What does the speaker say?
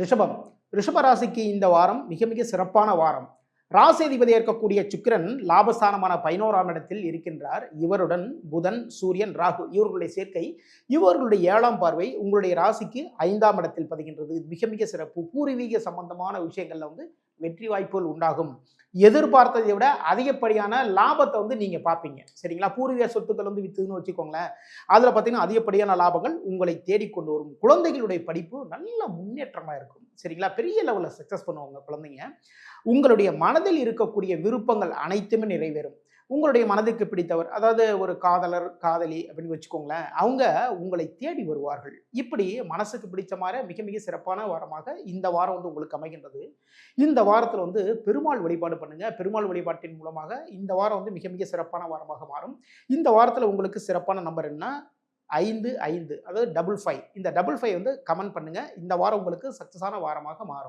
ரிஷபம். ரிஷபராசிக்கு இந்த வாரம் மிக மிக சிறப்பான வாரம். ராசிதிபதி இருக்கக்கூடிய சுக்கிரன் லாபஸ்தானமான பதினோராம் இடத்தில் இருக்கின்றார். இவருடன் புதன் சூரியன் ராகு இவர்களுடைய சேர்க்கை இவர்களுடைய ஏழாம் பார்வை உங்களுடைய ராசிக்கு ஐந்தாம் இடத்தில் பதிகின்றது. மிக மிக சிறப்பு. பூர்வீக சம்பந்தமான விஷயங்கள்ல வந்து வெற்றி வாய்ப்புகள் உண்டாகும். எதிர்பார்த்ததை விட அதிகப்படியான லாபத்தை வந்து நீங்கள் பார்ப்பீங்க. சரிங்களா? பூர்வீக சொத்துக்கள் வந்து வித்துன்னு வச்சுக்கோங்களேன். அதில் பார்த்தீங்கன்னா அதிகப்படியான லாபங்கள் உங்களை தேடிக்கொண்டு வரும். குழந்தைகளுடைய படிப்பு நல்ல முன்னேற்றமாக இருக்கும். சரிங்களா? பெரிய லெவலில் சக்ஸஸ் பண்ணுவாங்க குழந்தைங்க. உங்களுடைய மனதில் இருக்கக்கூடிய விருப்பங்கள் அனைத்துமே நிறைவேறும். உங்களுடைய மனதுக்கு பிடித்தவர் அதாவது ஒரு காதலர் காதலி அப்படின்னு வச்சுக்கோங்களேன் அவங்க உங்களை தேடி வருவார்கள். இப்படி மனசுக்கு பிடிச்ச மாதிரி மிக மிக சிறப்பான வாரமாக இந்த வாரம் வந்து உங்களுக்கு அமைகின்றது. இந்த வாரத்தில் வந்து பெருமாள் வழிபாடு பண்ணுங்க. பெருமாள் வழிபாட்டின் மூலமாக இந்த வாரம் வந்து மிக மிக சிறப்பான வாரமாக மாறும். இந்த வாரத்தில் உங்களுக்கு சிறப்பான நம்பர் என்ன? ஐந்து ஐந்து அதாவது டபுள் ஃபைவ் இந்த டபுள் ஃபைவ் வந்து கமெண்ட் பண்ணுங்கள் இந்த வாரம் உங்களுக்கு சக்ஸஸான வாரமாக மாறும்.